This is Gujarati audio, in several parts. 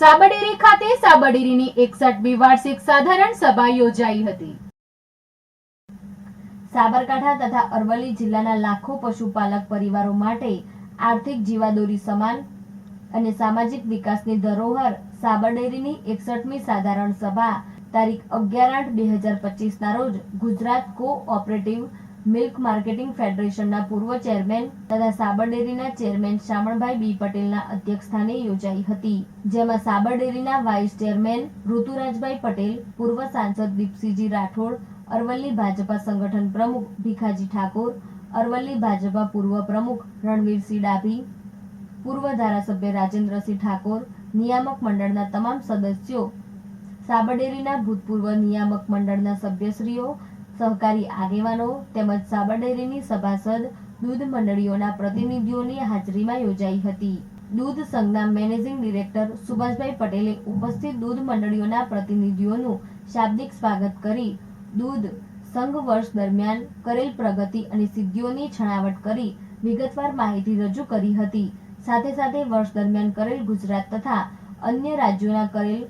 સાબરડેરી ખાતે સાબડેરીની એકસઠમી વાર્ષિક સાધારણ સભા યોજાઈ હતી. સાબરકાંઠા તથા અરવલ્લી જિલ્લાના લાખો પશુપાલક પરિવારો માટે આર્થિક જીવાદોરી સમાન અને સામાજિક વિકાસની ધરોહર સાબરડેરીની એકસઠમી સાધારણ સભા તારીખ અગિયાર આઠ બે હજાર પચીસના રોજ ગુજરાત કો ઓપરેટિવ મિલ્ક માર્કેટિંગ ફેડરેશનના પૂર્વ ચેરમેન તથા સાબરડેરીના ચેરમેન શામળભાઈ બી પટેલના અધ્યક્ષસ્થાને યોજાઈ હતી, જેમાં સાબરડેરીના વાઇસ ચેરમેન ઋતુરાજભાઈ પટેલ, પૂર્વ સાંસદ દીપસિંહજી રાઠોડ, અરવલ્લી ભાજપા સંગઠન પ્રમુખ ભીખાજી ઠાકોર, અરવલ્લી ભાજપા પૂર્વ પ્રમુખ રણવીરસિંહ ડાભી, પૂર્વ ધારાસભ્ય રાજેન્દ્રસિંહ ઠાકોર, નિયામક મંડળના તમામ સદસ્યો, સાબરડેરીના ભૂતપૂર્વ નિયામક મંડળના સભ્યશ્રીઓ સહકારી આગેવાનો તેમજ સાબરડેરીની સભાસદ દૂધ મંડળીઓના પ્રતિનિધિઓની હાજરીમાં યોજાઈ હતી. દૂધ સંઘના મેનેજિંગ ડિરેક્ટર સુભાષભાઈ પટેલે ઉપસ્થિત દૂધ મંડળીઓના પ્રતિનિધિઓનું શાબ્દિક સ્વાગત કરી દૂધ સંઘ વર્ષ દરમિયાન કરેલ પ્રગતિ અને સિદ્ધિઓની છણાવટ કરી વિગતવાર માહિતી રજૂ કરી હતી. સાથે સાથે વર્ષ દરમિયાન કરેલ ગુજરાત તથા અન્ય રાજ્યોના કરેલ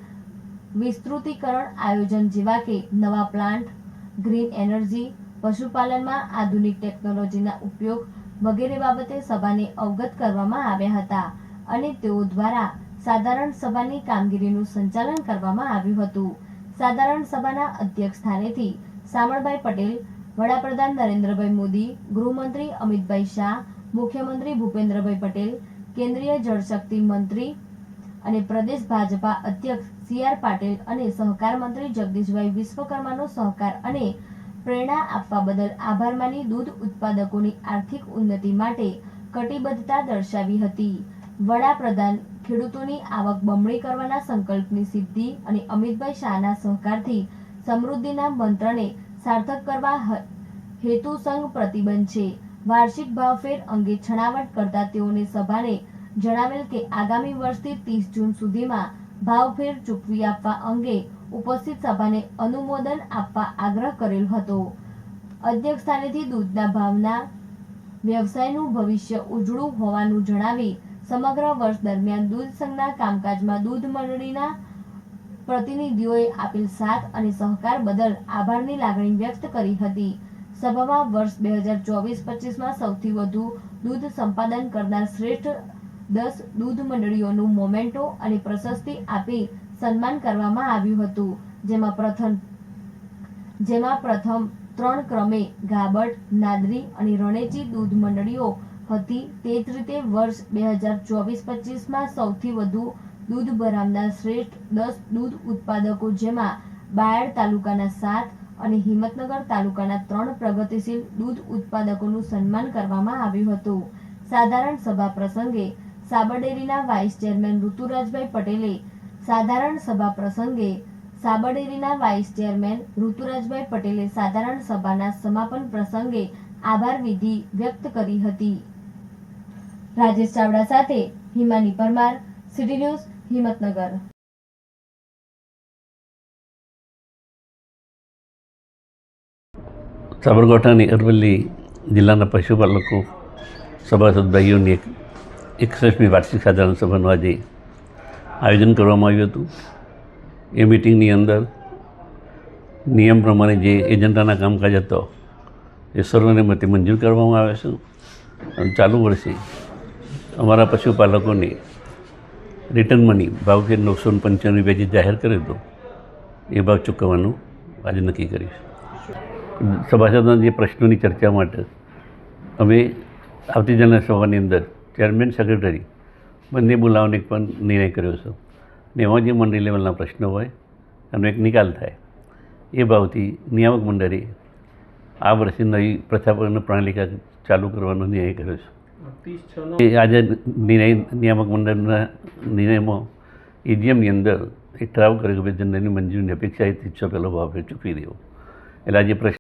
વિસ્તૃતીકરણ આયોજન જેવા કે નવા પ્લાન્ટ ગ્રીન એનર્જી, પશુપાલનમાં આધુનિક ટેકનોલોજીના ઉપયોગ વગેરે બાબતે સભાને અવગત કરવામાં આવ્યા હતા અને તેઓ દ્વારા સાધારણ સભાની કામગીરીનું સંચાલન કરવામાં આવ્યું હતું. સાધારણ સભાના અધ્યક્ષ સ્થાનેથી સામળભાઈ પટેલ, વડાપ્રધાન નરેન્દ્રભાઈ મોદી, ગૃહમંત્રી અમિતભાઈ શાહ, મુખ્યમંત્રી ભૂપેન્દ્રભાઈ પટેલ, કેન્દ્રીય જળશક્તિ મંત્રી અને પ્રદેશ ભાજપા અધ્યક્ષ સી આર પાટીલ અને સહકાર મંત્રી જગદીશભાઈ વિશ્વકર્માનો સહકાર અને પ્રેરણા આપવા બદલ આભાર માની દૂધ ઉત્પાદકોની આર્થિક ઉન્નતિ માટે કટિબદ્ધતા દર્શાવી હતી. વડાપ્રધાન ખેડૂતોની આવક બમણી કરવાના સંકલ્પની સિદ્ધિ અને અમિતભાઈ શાહના સહકારથી સમૃદ્ધિના મંત્રને સાર્થક કરવા હેતુ સંઘ પ્રતિબંધ છે. વાર્ષિક ભાવફેર અંગે છણાવટ કરતા તેઓને સભાને જણાવેલ કે આગામી વર્ષથી ત્રીસ જૂન સુધીમાં ભાવફેર ચૂકવી આપવા અંગે ઉપસ્થિત સભાને અનુમોદન આપવા આગ્રહ કરેલ હતો. અધ્યક્ષ સ્થાનેથી દૂધના ભાવના, વ્યવસાયનું ભવિષ્ય ઉજળું હોવાનું જણાવી સમગ્ર વર્ષ દરમિયાન દૂધ સંઘના કામકાજમાં દૂધ મંડળીના પ્રતિનિધિઓએ આપેલ સાથ અને સહકાર બદલ આભારની લાગણી વ્યક્ત કરી હતી. સભામાં વર્ષ બે હજાર ચોવીસ પચીસમાં સૌથી વધુ દૂધ સંપાદન કરનાર શ્રેષ્ઠ દસ દૂધ મંડળીઓનું મોમેન્ટો અને પ્રશસ્તિ આપી સન્માન કરવામાં આવ્યું હતું. જેમાં પ્રથમ જેમાં પ્રથમ ત્રણ ક્રમે ગાબડ નાદરી અને રણેજી દૂધ મંડળીઓ હતી. તે જ રીતે વર્ષ બે હજાર ચોવીસ પચીસમાં સૌથી વધુ દૂધ ભરાવનાર શ્રેષ્ઠ દસ દૂધ ઉત્પાદકો જેમાં બાયડ તાલુકાના સાત અને હિંમતનગર તાલુકાના ત્રણ પ્રગતિશીલ દૂધ ઉત્પાદકોનું સન્માન કરવામાં આવ્યું હતું. સાધારણ સભા પ્રસંગે સાબરડેરીના વાઇસ ચેરમેન ઋતુરાજભાઈ પટેલે સાધારણ સભા પ્રસંગે સાબરડેરીના વાઇસ ચેરમેન ઋતુરાજભાઈ પટેલે સાધારણ સભાના સમાપન પ્રસંગે આભાર વિધિ વ્યક્ત કરી હતી. રાજેશ ચાવડા સાથે હિમાની પરમાર, સિટી ન્યૂઝ, હિંમતનગર. સાબરકાંઠાની અરવલ્લી જિલ્લાના પશુપાલકો, સભાસદ ભાઈઓની એક એકસઠમી વાર્ષિક સાધારણ સભાનું આજે આયોજન કરવામાં આવ્યું હતું. એ મિટિંગની અંદર નિયમ પ્રમાણે જે એજન્ડાના કામકાજ હતો, એ સર્વને મતે મંજૂર કરવામાં આવે છે. અને ચાલુ વર્ષે અમારા પશુપાલકોને રિટર્ન મની ભાવ કે નવસો પંચાણું રૂપિયા જે જાહેર કર્યો હતો એ ભાવ ચૂકવવાનું આજે નક્કી કરીશું સભાસદોના જે પ્રશ્નોની ચર્ચા માટે અમે આવતી જનરલ સભાની અંદર ચેરમેન સેક્રેટરી બંને બોલાવવાની એક પણ નિર્ણય કર્યો છે. ને એમાં જે મંડળી લેવલના પ્રશ્નો હોય એનો એક નિકાલ થાય. એ ભાવથી નિયામક મંડળે આ વર્ષે નવી પ્રથાપન પ્રણાલિકા ચાલુ કરવાનો નિર્ણય કર્યો છે. એ આજે નિર્ણય નિયામક મંડળના નિર્ણયમાં એજીએમની અંદર એક ઠરાવ કર્યો કે ભાઈ જનરલની મંજૂરીની અપેક્ષા એ ત્રીસો પહેલો ભાવ ચૂકવી દેવો. એટલે આજે પ્રશ્ન